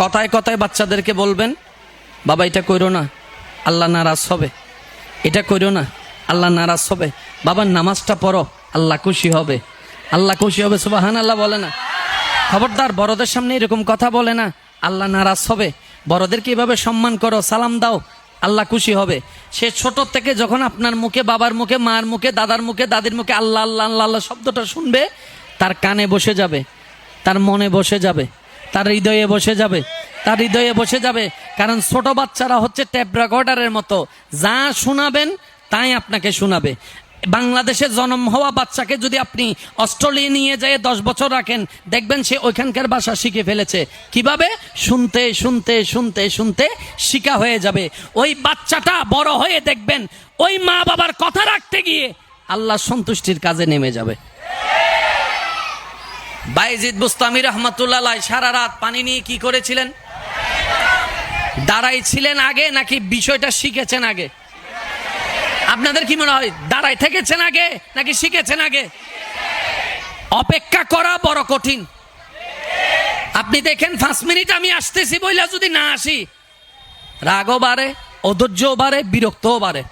কথায় কথায় বাচ্চাদেরকে বলবেন, বাবা, এটা কইরো না, আল্লাহ নারাজ হবে। এটা কইরো না, আল্লাহ নারাজ হবে। বাবার নামাজটা পড়ো, আল্লাহ খুশি হবে। আল্লাহ খুশি হবে সুবাহান আল্লাহ বলে না। খবরদার, বড়দের সামনে এরকম কথা বলে না, আল্লাহ নারাজ হবে। বড়দেরকে এভাবে সম্মান করো, সালাম দাও, আল্লাহ খুশি হবে। সে ছোট থেকে যখন আপনার মুখে, বাবার মুখে, মার মুখে, দাদার মুখে, দাদির মুখে আল্লাহ আল্লাহ আল্লাহ আল্লাহ শব্দটা শুনবে, তার কানে বসে যাবে, তার মনে বসে যাবে। তার হৃদয়ে বসে যাবে। তার হৃদয়ে বসে যাবে। কারণ ছোট বাচ্চারা হচ্ছে ট্যাপ মতো। যা শোনাবেন, তাই আপনাকে শোনাবে। বাংলাদেশে জন্ম হওয়া বাচ্চাকে যদি আপনি অস্ট্রেলিয়া নিয়ে যেয়ে দশ বছর রাখেন, দেখবেন সে ওইখানকার ভাষা শিখে ফেলেছে। কীভাবে? শুনতে শুনতে শুনতে শুনতে শিখা হয়ে যাবে। ওই বাচ্চাটা বড় হয়ে দেখবেন, ওই মা বাবার কথা রাখতে গিয়ে আল্লাহ সন্তুষ্টির কাজে নেমে যাবে। বাইজিদ বুস্তামি রহমতুল্লাহ সারা রাত পানি নিয়ে কি করেছিলেন? দাঁড়াই ছিলেন আগে নাকি বিষয়টা শিখেছেন আগে? আপনাদের কি মনে হয় দাঁড়াই থেকেছেন আগে নাকি শিখেছেন আগে? অপেক্ষা করা বড় কঠিন। আপনি দেখেন, পাঁচ মিনিট আমি আসতেছি বইলা যদি না আসি, রাগও বাড়ে, অধৈর্যও বাড়ে, বিরক্তও বাড়ে।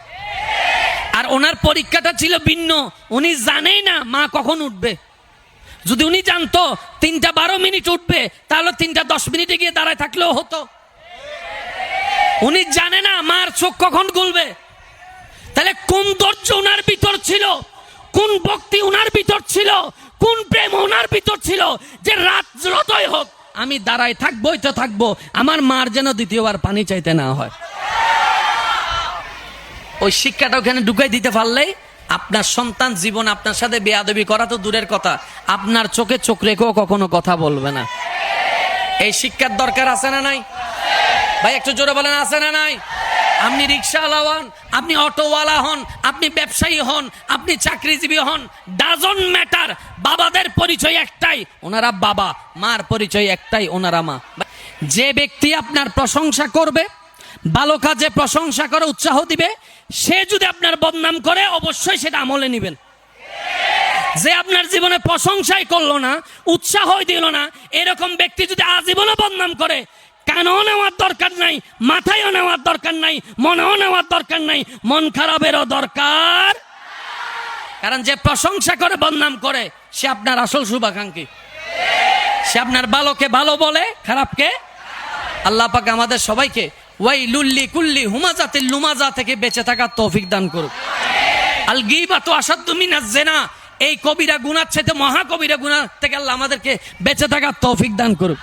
আর ওনার পরীক্ষাটা ছিল ভিন্ন, উনি জানেই না মা কখন উঠবে। যদি উনি জানতো তিনটা বারো মিনিট উঠবে, তাহলে তিনটা দশ মিনিটে গিয়ে দাঁড়ায় থাকলেও হতো। উনি জানে না মার চোখ কখন গুলবে। তাহলে কোন ধৈর্য ওনার ভিতর ছিল? কোন ভক্তি ওনার ভিতর ছিল? কোন প্রেম ওনার ভিতর ছিল? যে রাত যতই হোক, আমি দাঁড়ায় থাকবোই তো থাকব, আমার মার যেন দ্বিতীয়বার পানি চাইতে না হয়। ওই শিক্ষাটা ওখানে ঢুকাই দিতে পারলেই আপনার সন্তান জীবন আপনার সাথে বেয়াদবি করা তো দূরের কথা। আপনার চোখে চোখ রেখেও কখনো কথা বলবে না। এই শিক্ষার দরকার আছে না নাই? ভাই, একটু জোরে বলেন, আছে না নাই? আপনি রিক্সাওয়ালা হন, আপনি অটোওয়ালা হন, আপনি ব্যবসায়ী হন, আপনি চাকরিজীবী হন ডাজন ম্যাটার বাবাদের পরিচয় একটাই, ওনারা বাবা, মার পরিচয় একটাই, ওনারা মা। যে ব্যক্তি আপনার প্রশংসা করবে ভালো কাজে প্রশংসা করে উৎসাহ দিবে, সে যদি আপনার বদনাম করে, অবশ্যই সেটা আমলে নেবেন। যে আপনার জীবনে প্রশংসাই করল না, উৎসাহই দিল না, এরকম ব্যক্তি যদি আজীবনে বদনাম করে, কানও নেওয়ার দরকার নাই, মাথায়ও নেওয়ার দরকার নাই, মনেও নেওয়ার দরকার নাই, মন খারাপেরও দরকার। কারণ যে প্রশংসা করে, বদনাম করে, সে আপনার আসল শুভাকাঙ্ক্ষী। সে আপনার ভালোকে ভালো বলে, খারাপকে আল্লাহ পাক আমাদের সবাইকে ওয়াই লুল্লি কুল্লি হুমাজাতিল লুমাজা থেকে বেঁচে থাকার তৌফিক দান করুক। আল গিবাতু আসাদ্দু মিনাজ জেনা, এই কবিরা গুনার চাইতে মহা কবিরা গুনার থেকে আল্লাহ আমাদেরকে বেঁচে থাকার তৌফিক দান করুক।